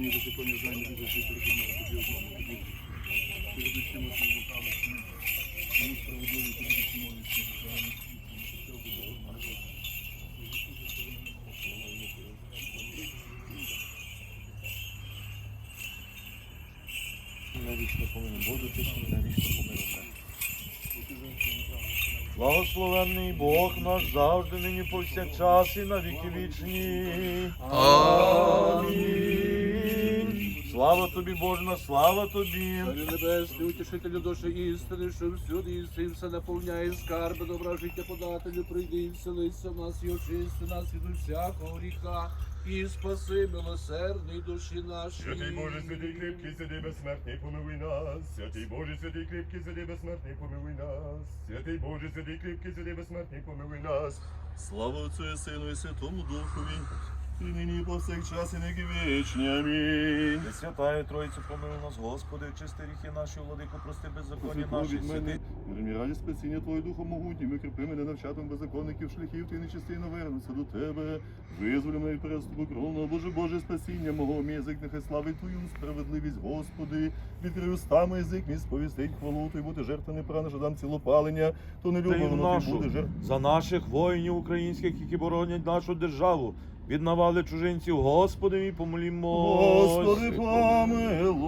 Ні беззаконня знання, жити рекомендую тобі одному ведеш всіма своїми руками, тому справедливо тобі допомогти. Навічно помилуй, Боже, ти мене навічно мене. Благословенний Бог наш завжди, нині повсякчас і на віки вічні. Амінь. Слава тобі, Божна, слава тобі. Царю небесний, утішителю душі істини, що всюди іси, все наповняє скарби, добра життя подателю, прийди і вселися в нас і очисти нас від усякого гріха. І спаси милосердний душі наші. Святий Боже, святий кріпкий, святий безсмертний, помилуй нас. Святий Боже, святий кріпкий, святий безсмертний, помилуй нас. Святий Боже, святий кріпкий, святий безсмертний, помилуй нас. Слава Отцю і Сину і Святому Духові. І нині і повсякчас і неки вічні. Амінь. Святаю Тройцю, помилуй нас, Господи, очисти гріхи наші, владико, прости беззаконня наші. від мене, мирні раді спасіння Твого Духа могутнім, і кріпи мене навчатом беззаконників шляхів, ти нечистина вернуться до Тебе. Визволі мене від переступу кровного, Боже, Боже, спасіння мого, мій язик нехай славить Твою справедливість, Господи. Відкрив устами язик, мій сповістить хвалу, Твій бути жертва не прана, жадам цілопалення, то не нашу, ти буде жертва. за наших воїнів українських, які боронять нашу державу. Від навали чужинців, Господи, мій помолімо. Господи, помилуй.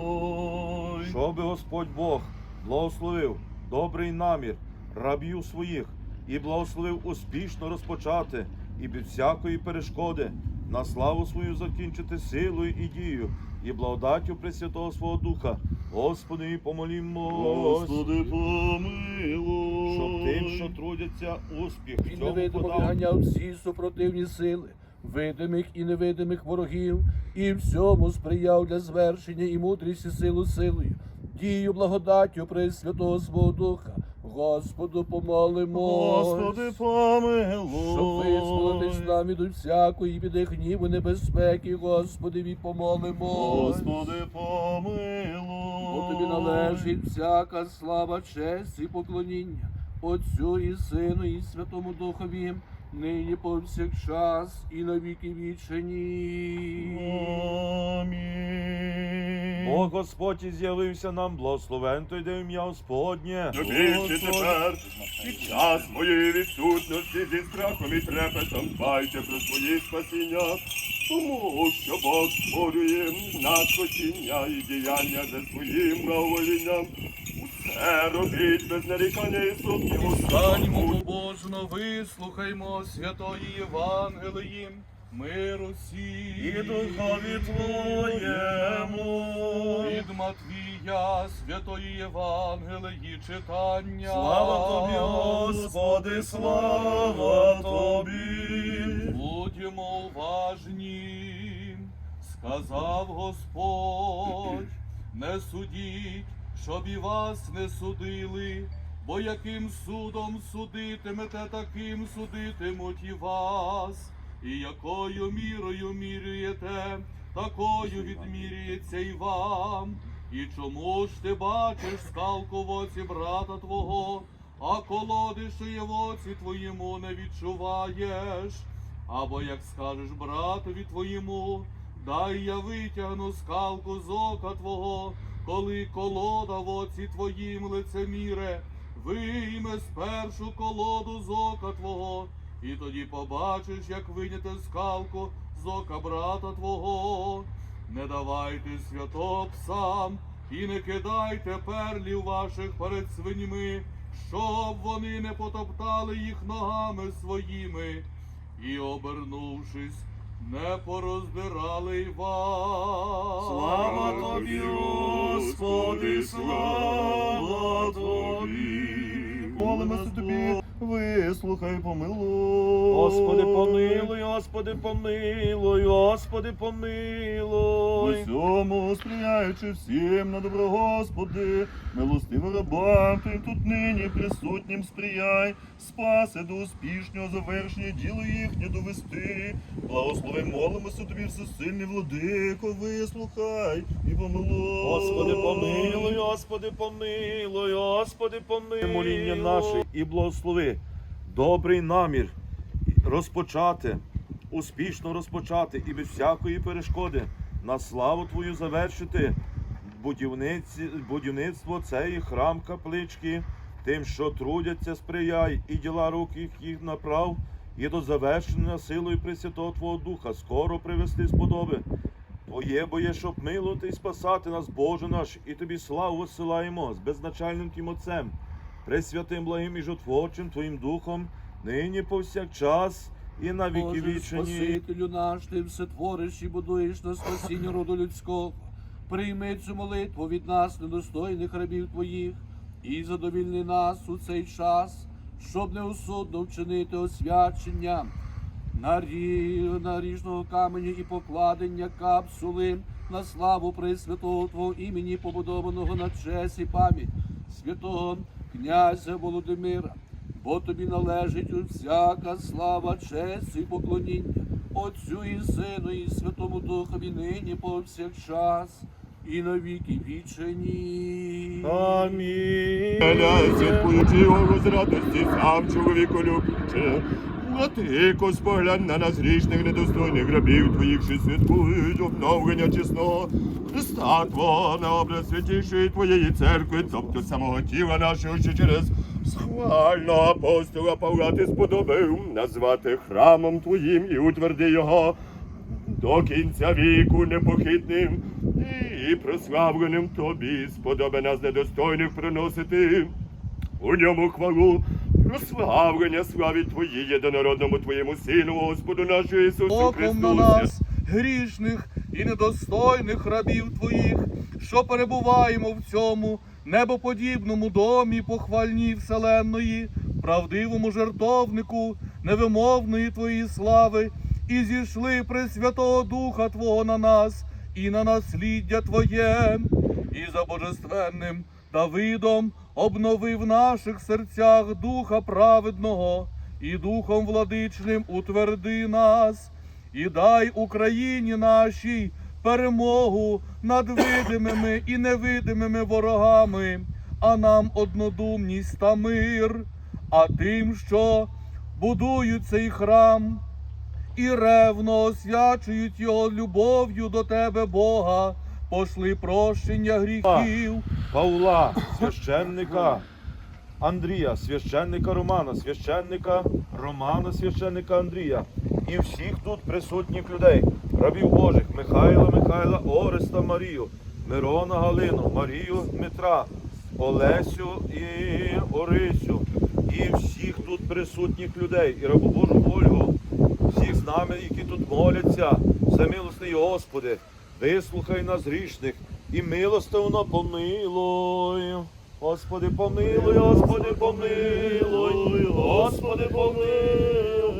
Щоби Господь Бог благословив добрий намір рабів своїх і благословив успішно розпочати і без всякої перешкоди на славу свою закінчити силою і дією, і благодаттю Пресвятого свого Духа. Господи, і помолімо. Господи, помилуй. Щоб тим, що трудяться, успіх в Він цьому подав. всі супротивні сили, видимих і невидимих ворогів, і всьому сприяв для звершення і мудрість і силу силою, дію благодаттю Пресвятого свого Духа. Господу помолимо. Господи, помилуй. Щоб визволитись нам від всякої біди гніву, небезпеки, Господи, помолимо. Господи, помилуй. Бо тобі належить всяка слава, честь і поклоніння Отцю і Сину, і Святому Духові, нині повсякчас і на віки вічені. Амінь. Бог Господь і з'явився нам, благословен той де ім'я Господнє. Навіщо тепер, під час моєї відсутності зі страхом і трепетом дбайте про свої спасіння, тому що Бог створює нас спасіння і діяння за своїм правоволінням. Усе робіть без нарікання і сумніву. Станьмо побожно, вислухаймо святої Євангелії, миру всім. І духові Твоєму. Від Матвія, святої Євангелії читання. Слава тобі, Господи, слава тобі. Будьмо уважні, сказав Господь, не судіть, щоб і вас не судили, бо яким судом судитимете, таким судитимуть і вас, і якою мірою мірюєте, такою відмірюється і вам. І чому ж ти бачиш скалку в оці брата твого, а колоди, що в оці твоєму, не відчуваєш? Або як скажеш братові твоєму, дай я витягну скалку з ока твого, коли колода в оці твоїм лицеміре, вийме спершу колоду з ока твого, і тоді побачиш, як виняти скалку з ока брата твого. Не давайте свято псам і не кидайте перлів ваших перед свиньми, щоб вони не потоптали їх ногами своїми, і, обернувшись, не порозбирали й вас. Слава тобі, Господи, слава тобі. Молимося тобі, вислухай, помилуй. Господи, помилуй, Господи, помилуй, Господи, помилуй. Усьому сприяючи всім на добро Господи, милостиво рабам, ти тут нині присутнім сприяй, спаси до успішного завершення діло їхнє довести. Благослови, молимося тобі, всесильний владико, вислухай і помилуй. Господи, помилуй, Господи, помилуй, Господи, помилуй. Моління наше і благослови. Добрий намір розпочати, успішно розпочати і без всякої перешкоди на славу Твою завершити будівництво цієї храм каплички, тим, що трудяться, сприяй, і діла рук їх, їх направ, і до завершення силою Пресвятого Твого Духа скоро привести сподоби. Твоє боє, щоб милувати і спасати нас, Боже наш, і тобі славу посилаємо з безначальним Тим Отцем, пресвятим благим і жотворчим Твоїм Духом, нині повсякчас і на віки вічені. Спасителю наш, ти все твориш і будуєш на спасіння роду людського. Прийми цю молитву від нас, недостойних рабів твоїх, і задовільни нас у цей час, щоб неусудно вчинити освячення нарі- наріжного каменю і покладення капсули на славу Пресвятого Твого імені, побудованого на честь і пам'ять святого князя Володимира. Бо тобі належить всяка слава, честь і поклоніння Отцю і Сину, і Святому Духові нині повсякчас, і на віки вічені. Амінь. Мене святкуючи його з радості, сам чоловіку любче. А ти, споглянь на нас грішних, недостойних рабів твоїх, що святкують обновлення чесного Христа Твого на образ святішої Твоєї церкви, тобто самого тіла нашого, що через схвального апостола Павла ти сподобив назвати храмом Твоїм і утверди його до кінця віку непохитним і прославленим. Тобі, сподоби нас недостойних приносити. У ньому хвалу, прославлення славі Твоїй єдинородному Твоєму Сину, Господу нашому Ісусу Оком на нас, грішних і недостойних рабів Твоїх, що перебуваємо в цьому небоподібному домі похвальні вселенної, правдивому жертовнику невимовної Твоєї слави, і зійшли Пресвятого Духа Твого на нас і на насліддя Твоє, і за божественним Давидом обнови в наших серцях духа праведного, і духом владичним утверди нас, і дай Україні нашій перемогу над видимими і невидимими ворогами, а нам однодумність та мир, а тим, що будують цей храм і ревно освячують його любов'ю до тебе, Бога, пошли прощення гріхів. Павла, священника. Андрія, священника Романа, священника Романа, священника Андрія. І всіх тут присутніх людей, рабів Божих, Михайла, Михайла, Ореста, Марію, Мирона Галину, Марію Дмитра, Олесю і Орисю, і всіх тут присутніх людей, і рабу Божу Ольгу, всіх з нами, які тут моляться, всемилостний Господи, вислухай нас грішних і милостивно помилуй. Господи, помилуй, Господи, помилуй, Господи, помилуй.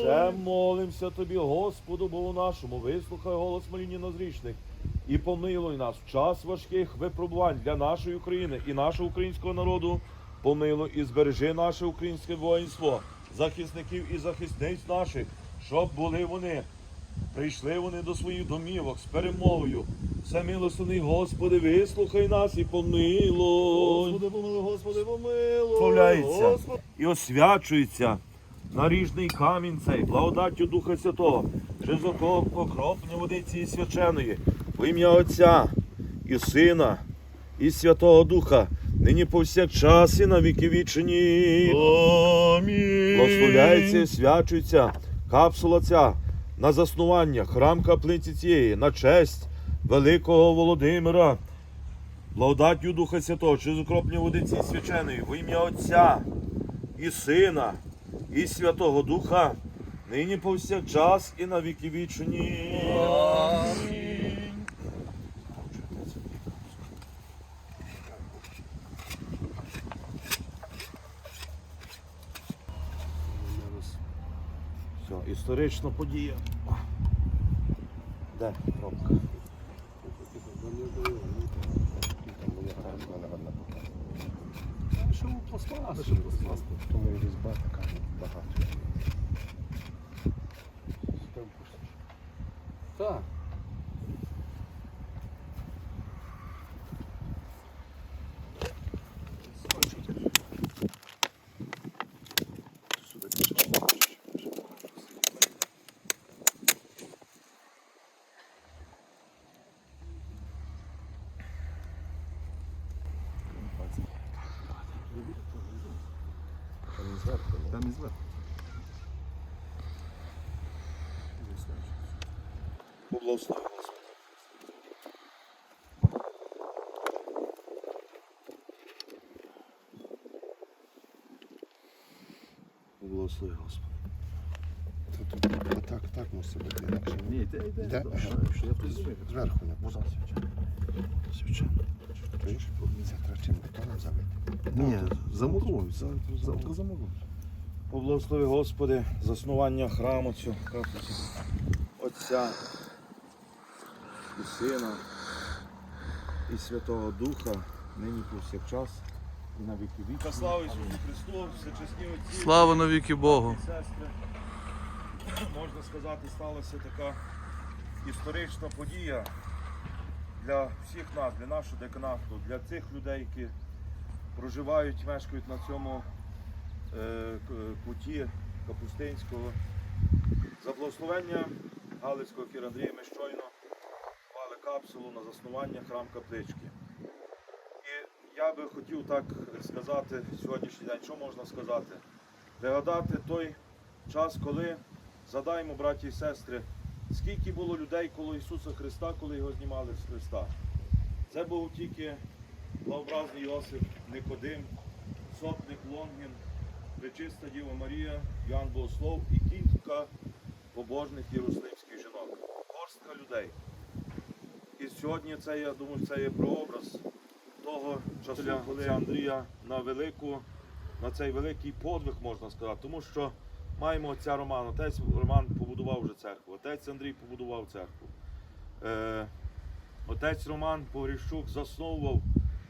Ще молимося Тобі, Господу, Богу нашому, вислухай голос моління нас грішних і помилуй нас в час важких випробувань для нашої України і нашого українського народу. Помилуй і збережи наше українське воїнство, захисників і захисниць наших, щоб були вони Прийшли вони до своїх домівок з перемогою. Всемилостивний Господи, вислухай нас і помилуй. Господи, помилуй, Господи, помилуй. Славляється і освячується наріжний камінь цей, благодаттю Духа Святого, через окроплення води цієї свяченої, в ім'я Отця і Сина, і Святого Духа, нині повсякчас і на віки вічні. Амінь. Благословляється і свячується капсула ця на заснування, храм каплиці цієї, на честь великого Володимира, благодаттю Духа Святого, чи окроплення води цієї свяченої, в ім'я Отця і Сина, і Святого Духа, нині повсякчас і на віки вічні. Все, історична подія. Де пробка? Що у пластмасу? Тому і різьба така багато. Так. не зверху. Поблагослови, Господи. Господи. Тут, тут, а так, так мусить бути, інакше Ні, йде, йде. Зверху не. Чуєш? Це треба чим бетоном залити. Ні, замуруй, завтра замуруй. Поблагослови, Господи, заснування храму цього. Отця і Сина і Святого Духа, нині повсякчас і на віки віки. Слава Ісусу Христу, всечесні отці. Слава навіки Богу. і сестри. Можна сказати, сталася така історична подія для всіх нас, для нашого деканату, для цих людей, які проживають, мешкають на цьому е, куті Капустинського. За благословення Галицького Кірандрія ми щойно капсулу на заснування храм каплички. І я би хотів так сказати сьогоднішній день, що можна сказати? Пригадати той час, коли задаємо, браті і сестри, скільки було людей коло Ісуса Христа, коли його знімали з Христа. Це був тільки благообразний Йосип, Никодим, сотник Лонгін, Пречиста Діва Марія, Йоанн Богослов і кілька побожних єрусалимських жінок. Горстка людей. І сьогодні це, я думаю, це є прообраз того часу, коли Андрія на велику, на цей великий подвиг можна сказати, тому що маємо отця Роман. Отець Роман побудував вже церкву, отець Андрій побудував церкву. Е, отець Роман Погріщук засновував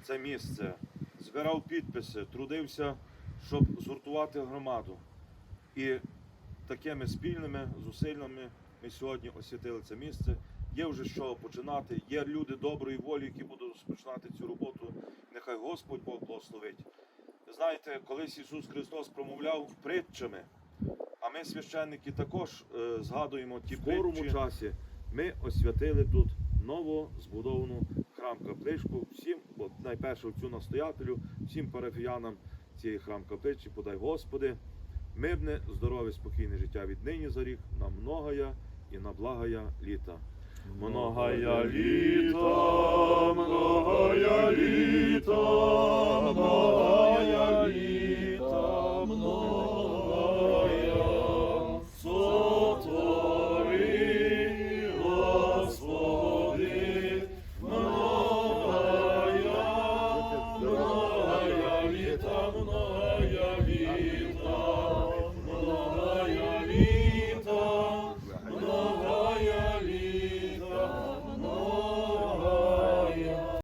це місце, збирав підписи, трудився, щоб згуртувати громаду. І такими спільними зусиллями ми сьогодні освятили це місце. Є вже чого починати. Є люди доброї волі, які будуть розпочинати цю роботу. Нехай Господь Бог благословить. Знаєте, колись Ісус Христос промовляв притчами, а ми, священники, також е, згадуємо ті в скорому часі. Ми освятили тут ново збудовану храм капличку. Всім, от найперше цю настоятелю, всім парафіянам цієї храм каплички, подай Господи, мирне, здорове, спокійне життя віднині за рік, на многая і на благая літа. Многая літа, многая літа, многая літа.